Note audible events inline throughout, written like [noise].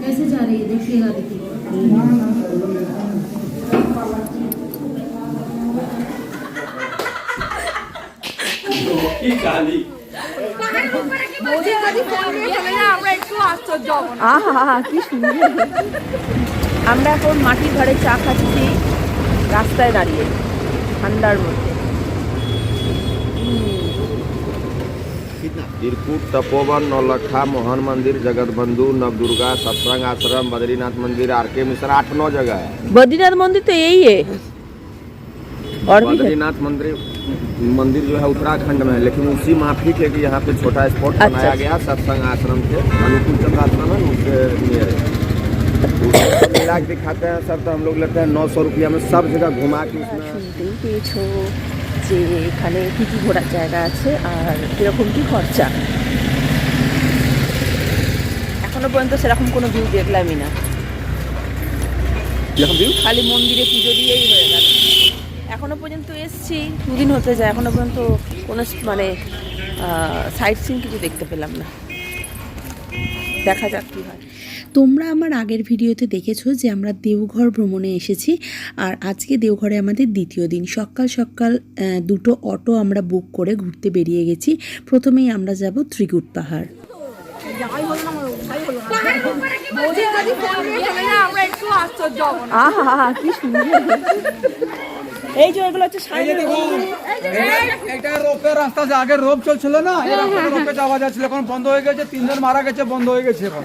कैसे जा रही है देखिएगा देखिएगा আহা কি সুন্দর আমরা এখন মাটির ঘরে চা খাচ্ছি রাস্তায় দাঁড়িয়ে ঠান্ডার মধ্যে तिरकुट तपोवन नौलखा मोहन मंदिर जगत बंधु नवदुर्गा सत्संग आश्रम बद्रीनाथ मंदिर आर के मिश्रा आठ नौ जगह है। बद्रीनाथ मंदिर तो यही है। और बद्रीनाथ मंदिर मंदिर जो है उत्तराखंड में है लेकिन उसी माफ़ी के यहाँ पे छोटा स्पॉट अच्छा, बनाया गया सत्संग आश्रम के अनुकूल चंद आश्रम है उसके मिला दिखाते हैं सर तो हम लोग लेते हैं नौ सौ रुपया में सब जगह घुमा के उसमें। যে এখানে কী কী ঘোরার জায়গা আছে আর কীরকম কী খরচা। এখনও পর্যন্ত সেরকম কোনো ভিউ দেখলামই না। খালি মন্দিরে পুজো দিয়েই হয়ে গেল। এখনও পর্যন্ত এসছি দুদিন হতে যায় এখনও পর্যন্ত কোনো মানে সাইট সিন কিছু দেখতে পেলাম না। দেখা যাক কী হয়। তোমরা আমার আগের ভিডিওতে দেখেছ যে আমরা দেওঘর ভ্রমণে এসেছি আর আজকে দেওঘরে আমাদের দ্বিতীয় দিন। সকাল সকাল দুটো অটো আমরা বুক করে ঘুরতে বেরিয়ে গেছি। প্রথমেই আমরা যাব ত্রিকুট পাহাড়। আহা কি সুন্দর। এই যে এগুলো হচ্ছে এটা রোপের রাস্তা যে আগে রোপ চলছিল না এই রাস্তাটা রোপে যাওয়া যাচ্ছিল এখন বন্ধ হয়ে গেছে তিনজন মারা গেছে বন্ধ হয়ে গেছে এখন।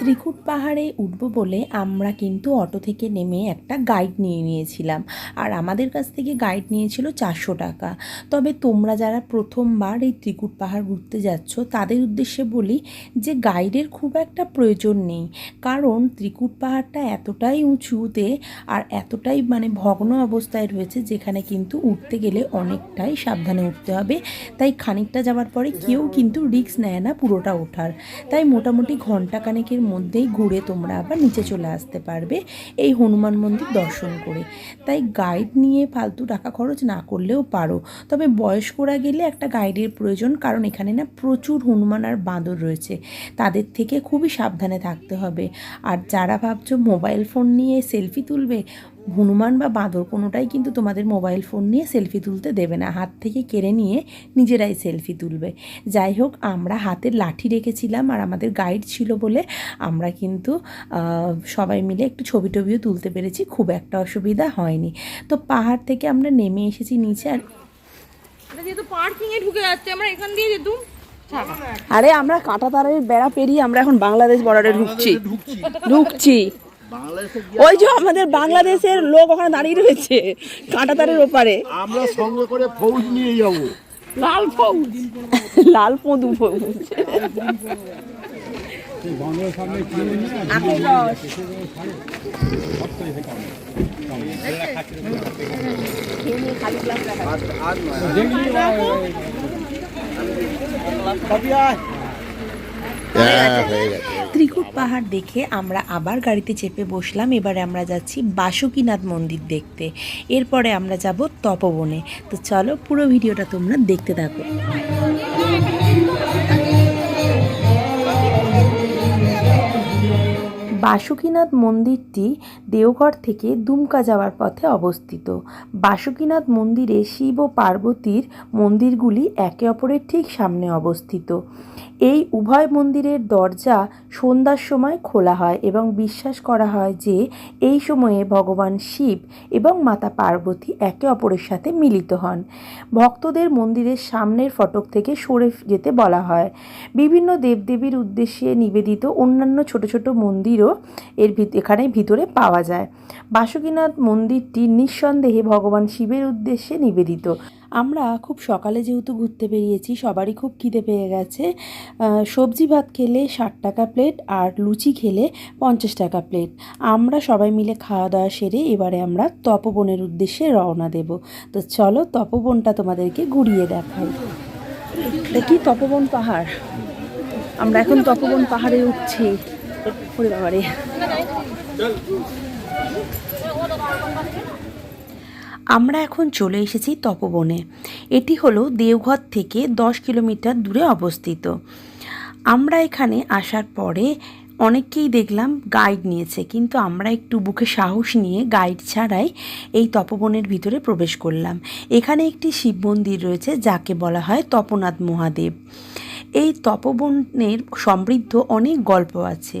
ত্রিকুট পাহাড়ে উঠব বলে আমরা কিন্তু অটো থেকে নেমে একটা গাইড নিয়ে নিয়েছিলাম। আর আমাদের কাছ থেকে গাইড নিয়েছিল চারশো টাকা। তবে তোমরা যারা প্রথমবার এই ত্রিকুট পাহাড় ঘুরতে যাচ্ছ, তাদের উদ্দেশ্যে বলি যে গাইডের খুব একটা প্রয়োজন নেই। কারণ ত্রিকুট পাহাড়টা এতটাই উঁচুতে আর এতটাই মানে ভগ্ন অবস্থায় রয়েছে, যেখানে কিন্তু উঠতে গেলে অনেকটাই সাবধানে উঠতে হবে। তাই খানিকটা যাওয়ার পরে কেউ কিন্তু রিস্ক নেয় না পুরোটা ওঠার। তাই মোটামুটি ঘণ্টা কানেকের মধ্যেই ঘুরে তোমরা আবার নিচে চলে আসতে পারবে এই হনুমান মন্দির দর্শন করে। তাই গাইড নিয়ে ফালতু টাকা খরচ না করলেও পারো। তবে বয়স্করা গেলে একটা গাইডের প্রয়োজন, কারণ এখানে না প্রচুর হনুমান আর বাঁদর রয়েছে। তাদের থেকে খুবই সাবধানে থাকতে হবে। আর যারা ভাবছ মোবাইল ফোন নিয়ে সেলফি তুলবে হনুমান বা বাঁদর কোনোটাই কিন্তু তোমাদের মোবাইল ফোন নিয়ে সেলফি তুলতে দেবে না। হাত থেকে কেড়ে নিয়ে নিজেরাই সেলফি তুলবে। যাই হোক আমরা হাতের লাঠি রেখেছিলাম আর আমাদের গাইড ছিল বলে আমরা কিন্তু সবাই মিলে একটু ছবি টবিও তুলতে পেরেছি। খুব একটা অসুবিধা হয়নি। তো পাহাড় থেকে আমরা নেমে এসেছি নিচে আর যেহেতু পার্কিং এ ঢুকে যাচ্ছে আমরা এখান দিয়ে যেতুম। আরে আমরা কাঁটা তারের বেড়া পেরিয়ে আমরা এখন বাংলাদেশ বর্ডারে ঢুকছি। ঢুকছি। ওই যে আমাদের বাংলাদেশের লোক ওখানে দাঁড়িয়ে রয়েছে কাঁটা তারের ওপারে। আমরা সঙ্গে করে ফৌজ নিয়ে যাব। লাল ফৌজ। লাল পদু ফৌজ। খেয়ে নিয়ে। গ্লাস ত্রিকুট পাহাড় দেখে আমরা আবার গাড়িতে চেপে বসলাম। এবারে আমরা যাচ্ছি বাসুকীনাথ মন্দির দেখতে। এরপরে আমরা যাব তপবনে। তো চলো পুরো ভিডিওটা তোমরা দেখতে থাকো। বাসুকীনাথ মন্দিরটি দেওঘর থেকে দুমকা যাওয়ার পথে অবস্থিত। বাসুকীনাথ মন্দিরে শিব ও পার্বতীর মন্দিরগুলি একে অপরের ঠিক সামনে অবস্থিত। এই উভয় মন্দিরের দরজা সন্ধ্যার সময় খোলা হয় এবং বিশ্বাস করা হয় যে এই সময়ে ভগবান শিব এবং মাতা পার্বতী একে অপরের সাথে মিলিত হন। ভক্তদের মন্দিরের সামনের ফটক থেকে সরে যেতে বলা হয়। বিভিন্ন দেবদেবীর উদ্দেশ্যে নিবেদিত অন্যান্য ছোট ছোট মন্দিরও এর এখানে ভিতরে পাওয়া যায়। বাসুকীনাথ মন্দিরটি নিঃসন্দেহে ভগবান শিবের উদ্দেশ্যে নিবেদিত। আমরা খুব সকালে যেহেতু ঘুরতে বেরিয়েছি, সবারই খুব খিদে পেয়ে গেছে। সবজি ভাত খেলে ষাট টাকা প্লেট আর লুচি খেলে পঞ্চাশ টাকা প্লেট। আমরা সবাই মিলে খাওয়া দাওয়া সেরে এবারে আমরা তপবনের উদ্দেশ্যে রওনা দেব। তো চলো তপবনটা তোমাদেরকে ঘুরিয়ে দেখাই। দেখি তপবন পাহাড়। আমরা এখন তপবন পাহাড়ে উঠছি। আমরা এখন চলে এসেছি তপবনে। এটি হলো দেওঘর থেকে দশ কিলোমিটার দূরে অবস্থিত। আমরা এখানে আসার পরে অনেককেই দেখলাম গাইড নিয়েছে, কিন্তু আমরা একটু বুকে সাহস নিয়ে গাইড ছাড়াই এই তপবনের ভিতরে প্রবেশ করলাম। এখানে একটি শিব মন্দির রয়েছে, যাকে বলা হয় তপনাথ মহাদেব। এই তপবনের সমৃদ্ধ অনেক গল্প আছে।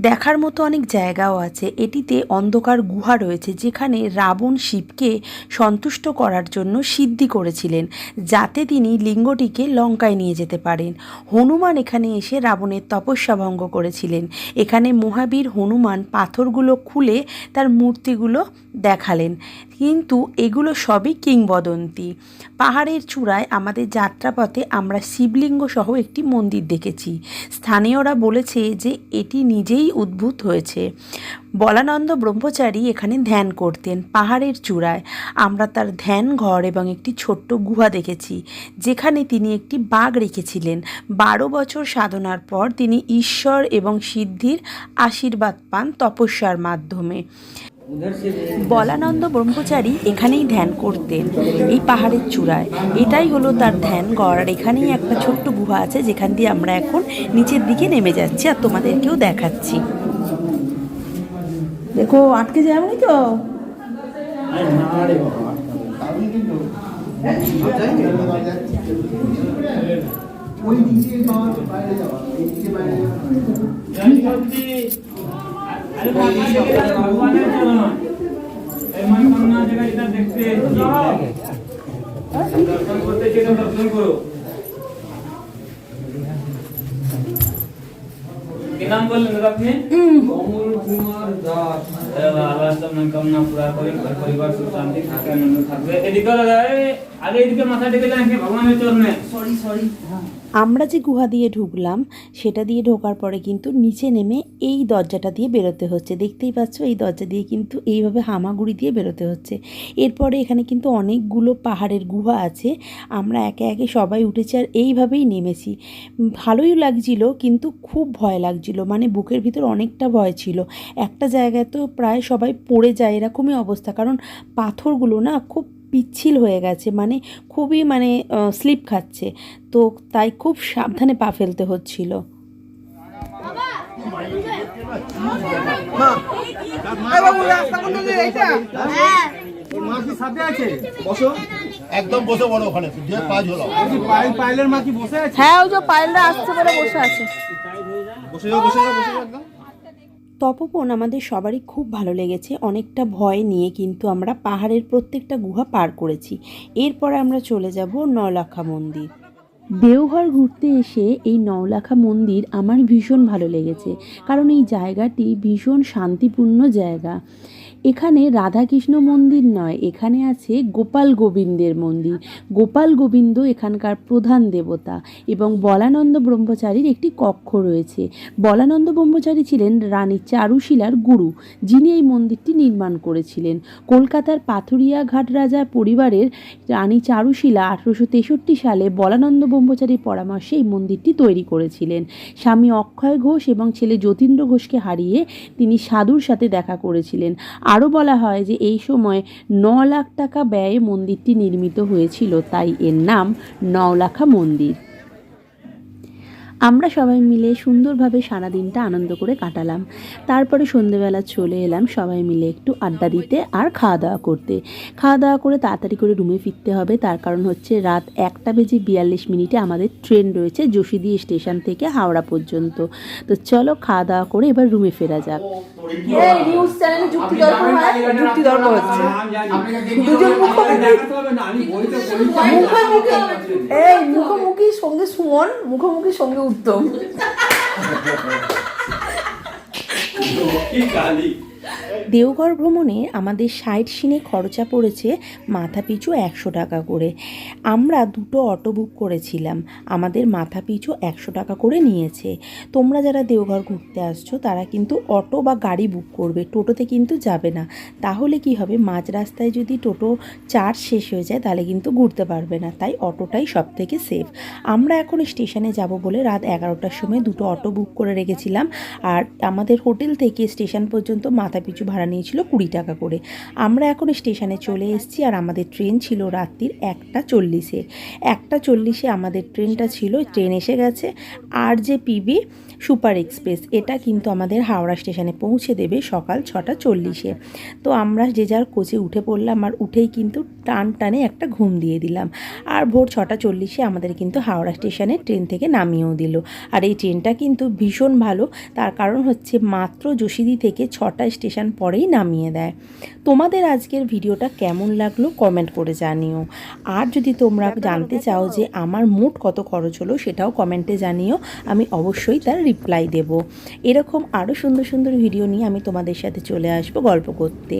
দেখার মতো অনেক জায়গাও আছে। এটিতে অন্ধকার গুহা রয়েছে যেখানে রাবণ শিবকে সন্তুষ্ট করার জন্য সিদ্ধি করেছিলেন, যাতে তিনি লিঙ্গটিকে লঙ্কায় নিয়ে যেতে পারেন। হনুমান এখানে এসে রাবণের তপস্যা ভঙ্গ করেছিলেন। এখানে মহাবীর হনুমান পাথরগুলো খুলে তার মূর্তিগুলো দেখালেন। কিন্তু এগুলো সবই কিংবদন্তি। পাহাড়ের চূড়ায় আমাদের যাত্রাপথে আমরা শিবলিঙ্গ সহ একটি মন্দির দেখেছি। স্থানীয়রা বলেছে যে এটি নিজেই উদ্ভূত হয়েছে। বলানন্দ ব্রহ্মচারী এখানে ধ্যান করতেন পাহাড়ের চূড়ায়। আমরা তার ধ্যান ঘর এবং একটি ছোট্ট গুহা দেখেছি, যেখানে তিনি একটি বাঘ রেখেছিলেন। বারো বছর সাধনার পর তিনি ঈশ্বর এবং সিদ্ধির আশীর্বাদ পান তপস্যার মাধ্যমে। বলানন্দ ব্রহ্মচারী এখানেই ধ্যান করতেন, এই পাহাড়ের চূড়ায়। এটাই হলো তার ধ্যান গড়, আর এখানেই একটা ছোট্ট গুহা আছে, যেখান দিয়ে আমরা এখন নিচের দিকে নেমে যাচ্ছি আর তোমাদেরকেও দেখাচ্ছি। দেখো, আটকে যাবনি তো? কি নাম বললেন দাদা আপনি অমল কুমার দাস আরে আল্লাহ সব মনোকামনা পুরা করি শান্তি থাকে এদিকে আগে এদিকে মাথা টেকে যান ভগবানের চরণে আমরা যে গুহা দিয়ে ঢুকলাম, সেটা দিয়ে ঢোকার পরে কিন্তু নিচে নেমে এই দরজাটা দিয়ে বেরোতে হচ্ছে। দেখতেই পাচ্ছ, এই দরজা দিয়ে কিন্তু এইভাবে হামাগুড়ি দিয়ে বেরোতে হচ্ছে। এরপরে এখানে কিন্তু অনেকগুলো পাহাড়ের গুহা আছে। আমরা একে একে সবাই উঠেছি আর এইভাবেই নেমেছি। ভালোই লাগছিল, কিন্তু খুব ভয় লাগছিল। মানে বুকের ভিতর অনেকটা ভয় ছিল। একটা জায়গায় তো প্রায় সবাই পড়ে যায়, এরকমই অবস্থা। কারণ পাথরগুলো না খুব পিচ্ছিল হয়ে গেছে মানে খুবই মানে স্লিপ খাচ্ছে। তো তাই খুব সাবধানে পা ফেলতে হচ্ছিল। বলো হ্যাঁ ওই যে পায়েলরা আসছে পারে বসে আছে। বসে যাও বসে যাও বসে যাও একদম। তপবন আমাদের সবারই খুব ভালো লেগেছে। অনেকটা ভয় নিয়ে কিন্তু আমরা পাহাড়ের প্রত্যেকটা গুহা পার করেছি। এরপরে আমরা চলে যাব নলাখা মন্দির। দেওঘর ঘুরতে এসে এই নওলাখা মন্দির আমার ভীষণ ভালো লেগেছে। কারণ এই জায়গাটি ভীষণ শান্তিপূর্ণ জায়গা। এখানে রাধাকৃষ্ণ মন্দির নয়, এখানে আছে গোপাল গোবিন্দের মন্দির। গোপাল গোবিন্দ এখানকার প্রধান দেবতা এবং বলানন্দ ব্রহ্মচারীর একটি কক্ষ রয়েছে। বলানন্দ ব্রহ্মচারী ছিলেন রানী চারুশিলার গুরু, যিনি এই মন্দিরটি নির্মাণ করেছিলেন। কলকাতার পাথুরিয়া ঘাট রাজার পরিবারের রানী চারুশিলা আঠেরোশো তেষট্টি সালে বলানন্দ ব্রহ্মচারীর পরামর্শে এই মন্দিরটি তৈরি করেছিলেন। স্বামী অক্ষয় ঘোষ এবং ছেলে যতীন্দ্র ঘোষকে হারিয়ে তিনি সাধুর সাথে দেখা করেছিলেন। আরও বলা হয় যে এই সময় ন লাখ টাকা ব্যয়ে মন্দিরটি নির্মিত হয়েছিল, তাই এর নাম নওলাখা মন্দির। আমরা সবাই মিলে সুন্দরভাবে সারা দিনটা আনন্দ করে কাটালাম। তারপরে সন্ধেবেলা চলে এলাম সবাই মিলে একটু আড্ডা দিতে আর খাওয়া দাওয়া করতে। খাওয়া দাওয়া করে তাড়াতাড়ি করে রুমে ফিরতে হবে। তার কারণ হচ্ছে রাত একটা বেজে বিয়াল্লিশ মিনিটে আমাদের ট্রেন রয়েছে যোশীদি স্টেশন থেকে হাওড়া পর্যন্ত। তো চলো খাওয়া দাওয়া করে এবার রুমে ফেরা যাক। নিউজ চ্যানেলে যুক্তি তর্ক হয়? যুক্তি তর্ক হচ্ছে। দুজন মুখোমুখি? আমি বইতে পড়ি মুখোমুখি? এই মুখোমুখি সঙ্গে সুমন মুখোমুখি সঙ্গে adulto. Eu [laughs] vou ficar ali. Deoghar ভ্রমণে আমাদের সাইড সিনে খরচা পড়েছে মাথা পিছু একশো টাকা করে। আমরা দুটো অটো বুক করেছিলাম, আমাদের মাথা পিছু একশো টাকা করে নিয়েছে। তোমরা যারা দেওঘর ঘুরতে আসছো, তারা কিন্তু অটো বা গাড়ি বুক করবে, টোটোতে কিন্তু যাবে না। তাহলে কি হবে, মাঝ রাস্তায় যদি টোটো চার্জ শেষ হয়ে যায়, তাহলে কিন্তু ঘুরতে পারবে না, তাই অটোটাই সব থেকে সেফ। আমরা এখন স্টেশনে যাব বলে রাত এগারোটার সময় দুটো অটো বুক করে রেখেছিলাম, আর আমাদের হোটেল থেকে স্টেশন পর্যন্ত মাথা পিছু ভাড়া নিয়েছিল কুড়ি টাকা করে। আমরা এখন স্টেশনে চলে এসেছি আর আমাদের ট্রেন ছিল রাত্রির একটা চল্লিশে একটা চল্লিশে আমাদের ট্রেনটা ছিল, ট্রেন এসে গেছে। আর যে পিবি সুপার এক্সপ্রেস, এটা কিন্তু আমাদের হাওড়া স্টেশনে পৌঁছে দেবে সকাল ছটা চল্লিশে। তো আমরা যে যার কোচে উঠে পড়লাম আর উঠেই কিন্তু টান টানে একটা ঘুম দিয়ে দিলাম। আর ভোর ছটা চল্লিশে আমাদের কিন্তু হাওড়া স্টেশনে ট্রেন থেকে নামিয়েও দিল। আর এই ট্রেনটা কিন্তু ভীষণ ভালো। তার কারণ হচ্ছে মাত্র যোশীদি থেকে ছটা স্টেশন পরেই নামিয়ে দেয়। তোমাদের আজকের ভিডিওটা কেমন লাগল কমেন্ট করে জানিও। আর যদি তোমরা জানতে চাও যে আমার মোট কত খরচ হলো সেটাও কমেন্টে জানিও আমি অবশ্যই তার রিপ্লাই দেব। এরকম আরও সুন্দর সুন্দর ভিডিও নিয়ে আমি তোমাদের সাথে চলে আসব গল্প করতে।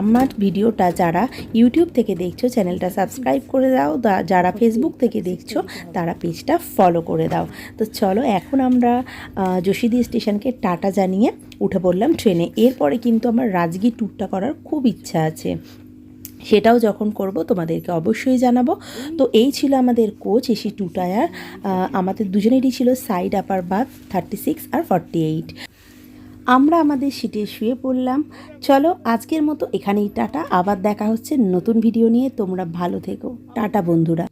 আমার ভিডিওটা যারা ইউটিউব থেকে দেখছ চ্যানেলটা সাবস্ক্রাইব করে দাও। যারা ফেসবুক থেকে দেখছ তারা পেজটা ফলো করে দাও। তো চলো এখন আমরা যোশীদি স্টেশনকে টাটা জানিয়ে উঠে পড়লাম ট্রেনে। এরপরে কিন্তু আমার রাজগীর ট্যুরটা করার খুব ইচ্ছা আছে। সেটাও যখন করব তোমাদেরকে অবশ্যই জানাব। তো এই ছিল আমাদের কোচ এসি টু টায়ার আমাদের দুজনেরই ছিল side upper berth thirty six আর ফর্টি এইট আমরা আমাদের সিটে শুয়ে পড়লাম। চলো আজকের মতো এখানেই টাটা। আবার দেখা হচ্ছে নতুন ভিডিও নিয়ে। তোমরা ভালো থেকো। টাটা বন্ধুরা।